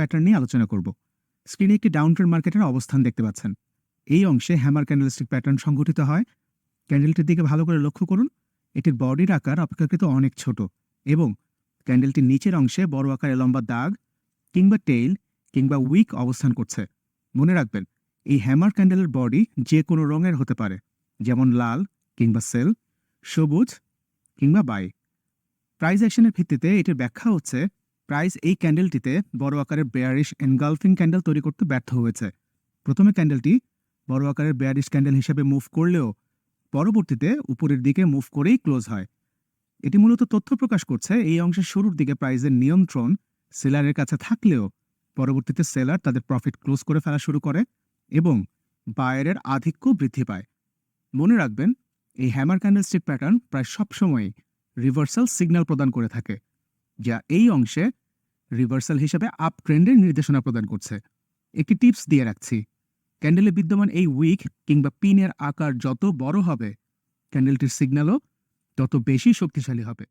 Pattern নিয়ে আলোচনা করব। স্ক্রিনে একটি ডাউন ট্রেন্ড মার্কেটের অবস্থান দেখতে পাচ্ছেন। এই অংশে হ্যামার ক্যান্ডেলস্টিক প্যাটার্ন সংঘটিত হয়। ক্যান্ডেলটির দিকে ভালো করে লক্ষ্য করুন। এটির বডির আকার অপেক্ষাকৃত অনেক ছোট এবং ক্যান্ডেলটির নিচের অংশে বড় আকারে লম্বা দাগ কিংবা টেইল কিংবা উইক অবস্থান করছে। মনে রাখবেন, এই হ্যামার ক্যান্ডেলের বডি যে কোনো রঙের হতে পারে, যেমন লাল কিংবা সেল, সবুজ কিংবা বাই। প্রাইস অ্যাকশনের ভিত্তিতে এটির ব্যাখ্যা হচ্ছে প্রাইস এই ক্যান্ডেলটিতে বড় আকারের বেয়ারিশ এনগালফিং ক্যান্ডেল তৈরি করতে ব্যর্থ হয়েছে। প্রথমে ক্যান্ডেলটি বড় আকারের বেয়ারিশ ক্যান্ডেল হিসেবে মুভ করলেও পরবর্তীতে উপরের দিকে মুভ করেই ক্লোজ হয়। এটি মূলত তথ্য প্রকাশ করছে এই অংশের শুরুর দিকে প্রাইজের নিয়ন্ত্রণ সেলারের কাছে থাকলেও পরবর্তীতে সেলার তাদের প্রফিট ক্লোজ করে ফেলা শুরু করে এবং বায়ারের আধিক্য বৃদ্ধি পায়। মনে রাখবেন, এই হ্যামার ক্যান্ডেলস্টিক প্যাটার্ন প্রায় সবসময়ই রিভার্সাল সিগন্যাল প্রদান করে থাকে, যা এই অংশে রিভার্সাল হিসেবে আপ ট্রেন্ডের নির্দেশনা প্রদান করছে। একটি টিপস দিয়ে রাখছি। ক্যান্ডেলে বিদ্যমান এই উইক কিংবা পিনের আকার যত বড় হবে ক্যান্ডেলটির সিগন্যালও তত বেশি শক্তিশালী হবে।